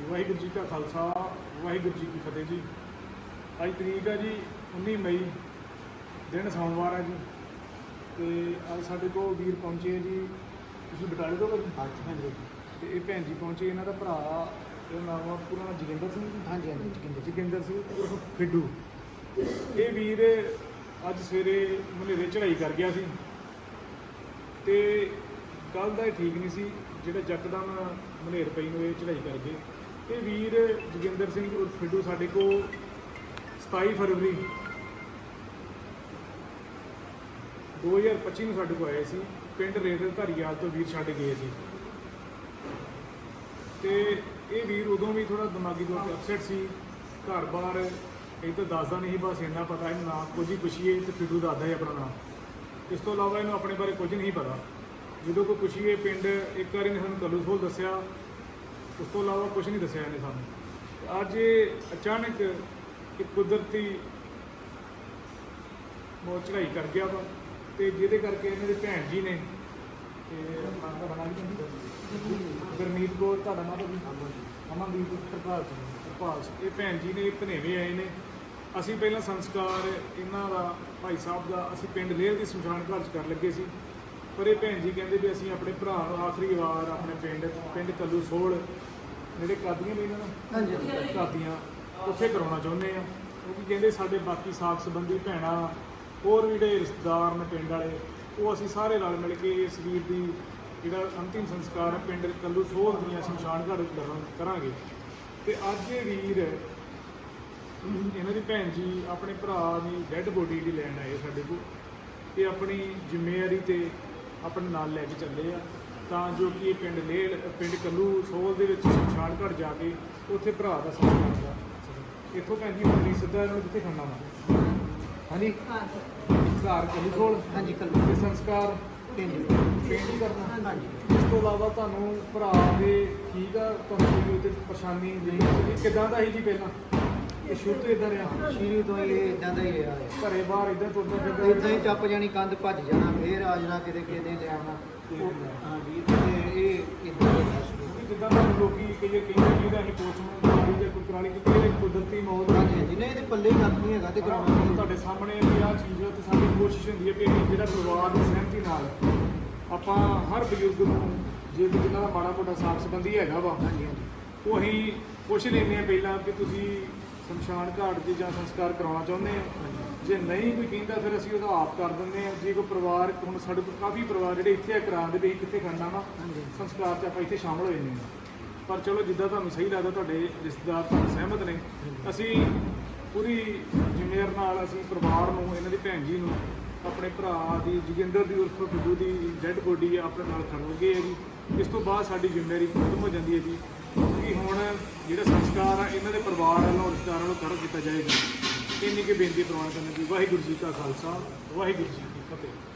ਵਾਹਿਗੁਰੂ ਜੀ ਕਾ ਖਾਲਸਾ ਵਾਹਿਗੁਰੂ ਜੀ ਕੀ ਫਤਿਹ ਜੀ। ਅੱਜ ਤਰੀਕ ਹੈ ਜੀ 19 ਮਈ ਦਿਨ ਸੋਮਵਾਰ ਹੈ ਜੀ। ਤੇ ਅੱਜ ਸਾਡੇ ਕੋਲ ਵੀਰ ਪਹੁੰਚੇ ਹੈ ਜੀ। ਤੁਸੀਂ ਬਟਾਲੇ ਤੋਂ ਭਾਜੀ? ਹਾਂਜੀ ਹਾਂਜੀ। ਤੇ ਇਹ ਭੈਣ ਜੀ ਪਹੁੰਚੇ ਇਹਨਾਂ ਦਾ ਭਰਾ ਇਹਦਾ ਨਾਮ ਆ ਪੂਰਾ ਨਾਮ ਜਗਿੰਦਰ ਸਿੰਘ ਜੀ? ਹਾਂਜੀ ਹਾਂਜੀ ਜੋਗਿੰਦਰ ਜਗਿੰਦਰ ਸਿੰਘ ਉਰਫ ਫਿੱਡੂ ਇਹ ਵੀਰ ਅੱਜ ਸਵੇਰੇ ਮਨੇਰੇ ਚੜਾਈ ਕਰ ਗਿਆ ਸੀ। ਤੇ ਕੱਲ ਦਾ ਇਹ ਠੀਕ ਨਹੀਂ ਸੀ ਜਿਹੜਾ ਜੱਕਦਮ ਮਨੇਰ ਪਈ ਨੂੰ ਇਹ ਚੜਾਈ ਕਰ ਗਏ ਇਹ ਵੀਰ ਜੋਗਿੰਦਰ ਸਿੰਘ ਉਰਫ ਫਿੱਡੂ ਸਾਡੇ ਕੋਲ 27 ਫਰਵਰੀ 2025 ਨੂੰ ਸਾਡੇ ਕੋਲ ਆਏ ਸੀ। ਪਿੰਡ ਰੇਦਰ ਧਰੀਵਾਲ ਤੋਂ ਵੀਰ ਛੱਡ ਗਏ ਸੀ। ਤੇ ਇਹ ਵੀਰ ਉਦੋਂ ਵੀ ਥੋੜਾ ਦਿਮਾਗੀ ਤੌਰ ਤੇ ਅਪਸੈਟ ਸੀ। ਘਰ-ਬਾਰ ਇਹ ਤਾਂ ਦੱਸਦਾ ਨਹੀਂ ਸੀ, ਬਸ ਇੰਨਾ ਪਤਾ ਇਹਨੂੰ ਨਾਮ ਕੁਝ ਹੀ ਪੁੱਛੀਏ ਤੇ ਫਿੱਡੂ ਦੱਸਦਾ ਹੈ ਆਪਣਾ ਨਾਮ। ਇਸ ਤੋਂ ਇਲਾਵਾ ਇਹਨੂੰ ਆਪਣੇ ਬਾਰੇ ਕੁਝ ਨਹੀਂ ਪਤਾ। ਜਦੋਂ ਕੋਈ ਪੁੱਛੀਏ ਪਿੰਡ ਇੱਕ ਵਾਰੀ ਨੇ ਸਾਨੂੰ ਕਲੂਸੋਲ ਦੱਸਿਆ ਉਸ ਤੋਂ ਇਲਾਵਾ ਕੁਝ ਨਹੀਂ ਦੱਸਿਆ ਇਹਨੇ ਸਾਨੂੰ। ਅੱਜ ਇਹ ਅਚਾਨਕ ਇੱਕ ਕੁਦਰਤੀ ਬਹੁਤ ਚੜਾਈ ਕਰ ਗਿਆ ਵਾ ਤੇ ਜਿਹਦੇ ਕਰਕੇ ਇਹਨਾਂ ਦੇ ਭੈਣ ਜੀ ਨੇ ਤੇ ਆਪਣਾ ਤੁਹਾਡਾ ਨਾਮ ਕੀ ਗੁਰਮੀਤ ਕੌਰ, ਤੁਹਾਡਾ ਨਾਮ ਵੀ ਅਮਨਦੀਪ ਕਿਰਪਾਲ ਸਿੰਘ ਕਿਰਪਾਲ ਸਿੰਘ। ਇਹ ਭੈਣ ਜੀ ਨੇ ਭਨੇਵੇਂ ਆਏ ਨੇ। ਅਸੀਂ ਪਹਿਲਾਂ ਸੰਸਕਾਰ ਇਹਨਾਂ ਦਾ, ਭਾਈ ਸਾਹਿਬ ਦਾ, ਅਸੀਂ ਪਿੰਡ ਰੇਲ ਦੀ ਸ਼ਮਸ਼ਾਨ ਘਰ 'ਚ ਕਰ ਲੱਗੇ ਸੀ। ਪਰ ਇਹ ਭੈਣ ਜੀ ਕਹਿੰਦੇ ਵੀ ਅਸੀਂ ਆਪਣੇ ਭਰਾ ਨੂੰ ਆਖਰੀ ਵਾਰ ਆਪਣੇ ਪਿੰਡ ਪਿੰਡ ਕੱਲੂ ਸੋਲ ਜਿਹੜੇ ਕਾਦੀਆਂ ਨੇ ਇਹਨਾਂ ਦਾ ਹਾਂਜੀ। ਕਾਦੀਆਂ ਉੱਥੇ ਕਰਾਉਣਾ ਚਾਹੁੰਦੇ ਆ। ਕਿਉਂਕਿ ਕਹਿੰਦੇ ਸਾਡੇ ਬਾਕੀ ਸਾਥ ਸੰਬੰਧੀ ਭੈਣਾਂ ਹੋਰ ਵੀ ਜਿਹੜੇ ਰਿਸ਼ਤੇਦਾਰ ਨੇ ਪਿੰਡ ਵਾਲੇ ਉਹ ਅਸੀਂ ਸਾਰੇ ਰਲ ਮਿਲ ਕੇ ਇਸ ਵੀਰ ਦੀ ਜਿਹੜਾ ਅੰਤਿਮ ਸੰਸਕਾਰ ਹੈ ਪਿੰਡ ਕੱਲੂ ਸੋਹ ਦੀਆਂ ਸ਼ਮਸ਼ਾਨ ਘਾਟ ਵਿੱਚ ਕਰਾਂ- ਕਰਾਂਗੇ। ਤੇ ਅੱਜ ਇਹ ਵੀਰ ਇਹਨਾਂ ਦੀ ਭੈਣ ਜੀ ਆਪਣੇ ਭਰਾ ਦੀ ਡੈੱਡ ਬੋਡੀ ਦੀ ਲੈਣ ਆਏ ਸਾਡੇ ਕੋਲ। ਇਹ ਆਪਣੀ ਜ਼ਿੰਮੇਵਾਰੀ ਤੇ ਆਪਣੇ ਨਾਲ ਲੈ ਕੇ ਚੱਲੇ ਆ। ਤਾਂ ਜੋ ਕਿ ਇਹ ਪਿੰਡ ਲੇਲ ਪਿੰਡ ਕੱਲੂ ਸੋਲ ਦੇ ਵਿੱਚ ਸ਼ਮਸ਼ਾਨ ਘਾਟ ਜਾ ਕੇ ਉੱਥੇ ਭਰਾ ਦਾ ਸੰਸਕਾਰ ਦਾ ਇੱਥੋਂ ਭੈਣ ਜੀ ਮੰਡੀ ਸਿੱਧਾ ਇਹਨਾਂ ਨੂੰ ਕਿੱਥੇ ਖੜਨਾ ਵਾ? ਹਾਂਜੀ? ਘਰ ਕੱਲੂ ਸੋਲ? ਹਾਂਜੀ ਕੱਲ। ਤੇ ਸੰਸਕਾਰ? ਪਿੰਡ। ਪਿੰਡ ਹੀ ਕਰਨਾ। ਹਾਂਜੀ। ਇਸ ਤੋਂ ਇਲਾਵਾ ਤੁਹਾਨੂੰ ਭਰਾ ਦੇ ਠੀਕ ਆ ਤੁਹਾਨੂੰ ਕੋਈ ਉਹਦੇ ਪਰੇਸ਼ਾਨੀ ਨਹੀਂ ਕਿਦਾਂ ਦਾ ਸੀ ਜੀ ਪਹਿਲਾਂ? ਇਹ ਸ਼ੁਰੂ ਤੋਂ ਇਦਾਂ ਰਿਹਾ ਸ਼ੀਰੀ ਤੋਂ ਇਹ ਇਦਾਂ ਦਾ ਹੀ ਰਿਹਾ ਹੈ। ਘਰੇ ਬਾਹਰ ਇਦਾਂ ਤੁਰਦਾ ਇਦਾਂ ਫਿਰਦਾ ਹੀ ਚੱਪ ਜਾਣੀ ਕੰਧ ਭੱਜ ਜਾਣਾ ਫੇਰ ਆ ਜਾਣਾ ਕਿਤੇ ਕਿਤੇ ਲੈ ਆਉਣਾ। ਤੇ ਇਹ ਇਦਾਂ ਹੀ ਰਿਹਾ ਸ਼ੁਰੂ ਤੋਂ। ਜਿੱਦਾਂ ਤੁਹਾਨੂੰ ਲੋਕੀ ਕਈ ਕਹਿੰਦੇ ਕਿ ਇਹਦਾ ਅਸੀਂ ਪੋਸਟਮਾਰਟਮ ਕਰਾਣੀ ਜਾਂ ਕੋਈ ਕਰਾਣੀ ਕਿਉਂਕਿ ਇਹ ਕੁਦਰਤੀ ਮੌਤ ਹੈ ਨਹੀਂ ਇਹਦੇ ਪੱਲੇ ਹੀ ਕੱਖ ਨਹੀਂ ਹੈਗਾ ਤੇ ਕਰਾਉਣਾ। ਤੁਹਾਡੇ ਸਾਹਮਣੇ ਵੀ ਚੀਜ਼ ਹੈ ਤੇ ਸਾਡੀ ਕੋਸ਼ਿਸ਼ ਹੁੰਦੀ ਹੈ ਕਿ ਜਿਹੜਾ ਪਰਿਵਾਰ ਦੀ ਸਹਿਮਤੀ ਨਾਲ ਆਪਾਂ ਹਰ ਬਜ਼ੁਰਗ ਨੂੰ ਜੇ ਜਿਹਨਾਂ ਦਾ ਮਾੜਾ ਮੋਟਾ ਸਾਫ਼ ਸੰਬੰਧੀ ਹੈਗਾ ਵਾ ਉਹ ਅਸੀਂ ਪੁੱਛ ਲੈਂਦੇ ਹਾਂ ਪਹਿਲਾਂ ਕਿ ਤੁਸੀਂ ਸ਼ਮਸ਼ਾਨ ਘਾਟ 'ਤੇ ਜਾਂ ਸੰਸਕਾਰ ਕਰਾਉਣਾ ਚਾਹੁੰਦੇ ਹੋ ਜੇ ਨਹੀਂ ਕੋਈ ਕਹਿੰਦਾ ਫਿਰ ਅਸੀਂ ਉਹਦਾ ਆਪ ਕਰ ਦਿੰਦੇ ਹਾਂ ਜੇ ਕੋਈ ਪਰਿਵਾਰ ਹੁਣ ਸਾਡੇ ਕੋਲ ਕਾਫੀ ਪਰਿਵਾਰ ਜਿਹੜੇ ਇੱਥੇ ਆ ਕਰਾਉਂਦੇ ਵੀ ਅਸੀਂ ਕਿੱਥੇ ਕਰਨਾ ਵਾ ਸੰਸਕਾਰ 'ਚ ਆਪਾਂ ਇੱਥੇ ਸ਼ਾਮਲ ਹੋ ਜਾਂਦੇ ਹਾਂ ਪਰ ਚਲੋ ਜਿੱਦਾਂ ਤੁਹਾਨੂੰ ਸਹੀ ਲੱਗਦਾ ਤੁਹਾਡੇ ਰਿਸ਼ਤੇਦਾਰ ਤੁਹਾਨੂੰ ਸਹਿਮਤ ਨੇ। ਅਸੀਂ ਪੂਰੀ ਜ਼ਿੰਮੇਵਾਰ ਨਾਲ ਅਸੀਂ ਪਰਿਵਾਰ ਨੂੰ ਇਹਨਾਂ ਦੀ ਭੈਣ ਜੀ ਨੂੰ ਆਪਣੇ ਭਰਾ ਦੀ ਜੋਗਿੰਦਰ ਦੀ ਉਰਫ ਬਿੱਦੂ ਦੀ ਡੈੱਡ ਬੋਡੀ ਆਪਣੇ ਨਾਲ ਖੜੋਗੇ ਹੈ ਜੀ। ਇਸ ਤੋਂ ਬਾਅਦ ਸਾਡੀ ਜ਼ਿੰਮੇਵਾਰੀ ਖਤਮ ਹੋ ਜਾਂਦੀ ਹੈ ਜੀ। ਜਿਹੜੇ ਸੰਸਕਾਰ ਆ, ਇਹਨਾਂ ਦੇ ਪਰਿਵਾਰ ਵੱਲੋਂ ਰਿਸ਼ਤੇਦਾਰਾਂ ਵੱਲੋਂ ਕਰ ਕੀਤਾ ਜਾਏਗਾ। ਇੰਨੀ ਕਿ ਬੇਨਤੀ ਪ੍ਰਵਾਨ ਕਰਨ ਕਿ ਵਾਹਿਗੁਰੂ ਜੀ ਕਾ ਖਾਲਸਾ, ਵਾਹਿਗੁਰੂ ਜੀ ਕੀ ਫਤਿਹ।